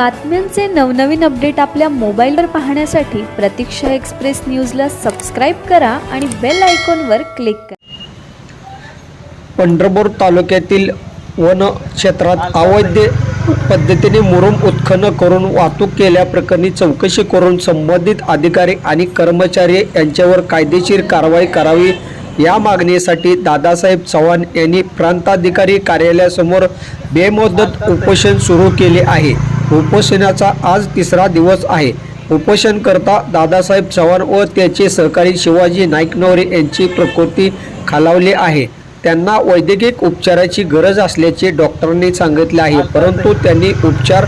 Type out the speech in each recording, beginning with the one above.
बातम्यांचे नवनवीन अपडेट आपल्या मोबाईलवर पाहण्यासाठी प्रतीक्षा एक्सप्रेस न्यूजला सबस्क्राईब करा आणि बेल आयकॉनवर क्लिक करा. पंढरपूर तालुक्यातील वन क्षेत्रात अवैध पद्धतीने मुरुम उत्खनन करून वाहतूक केल्याप्रकरणी चौकशी करून संबंधित अधिकारी आणि कर्मचारी यांच्यावर कायदेशीर कारवाई करावी या मागणीसाठी दादासाहेब चव्हाण यांनी प्रांताधिकारी कार्यालयासमोर बेमुदत उपोषण सुरू केले आहे. उपोषणाचा आज तिसरा दिवस आहे. उपोषणकर्ता दादासाहेब चव्हाण व त्याचे सहकारी शिवाजी नाईकनवरे यांची प्रकृती खालावली आहे. त्यांना वैद्यकीय उपचाराची गरज असल्याचे डॉक्टरांनी सांगितले आहे परंतु त्यांनी उपचार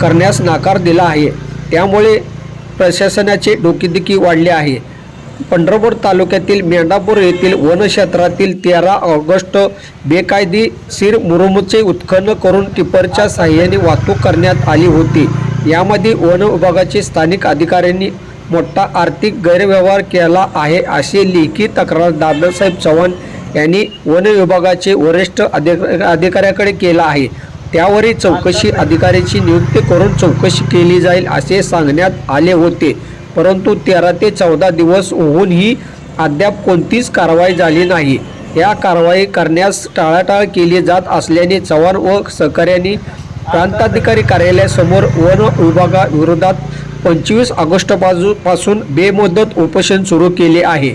करण्यास नकार दिला आहे. त्यामुळे प्रशासनाचे डोकेदुखी वाढले आहे. पंढरपूर तालुक्यातील मेंढापूर येथील वनक्षेत्रातील तेरा ऑगस्ट बेकायदेशीर मुरुमचे उत्खनन करून टिपरच्या साह्याने वाहतूक करण्यात आली होती. यामध्ये वन विभागाचे स्थानिक अधिकाऱ्यांनी मोठा आर्थिक गैरव्यवहार केला आहे अशी लेखी तक्रार दादासाहेब चव्हाण यांनी वन विभागाचे वरिष्ठ अधिक अधिकाऱ्याकडे केला आहे. त्यावरही चौकशी अधिकाऱ्याची नियुक्ती करून चौकशी केली जाईल असे सांगण्यात आले होते. परंतु तेरा ते चौदा दिवस होऊनही अद्याप कोणतीच कारवाई झाली नाही. या कारवाई करण्यास टाळाटाळ केली जात असल्याने चव्हाण व सहकाऱ्यांनी प्रांताधिकारी कार्यालयासमोर वन विभागाविरोधात पंचवीस ऑगस्टपासून पासून बेमुदत उपोषण सुरू केले आहे.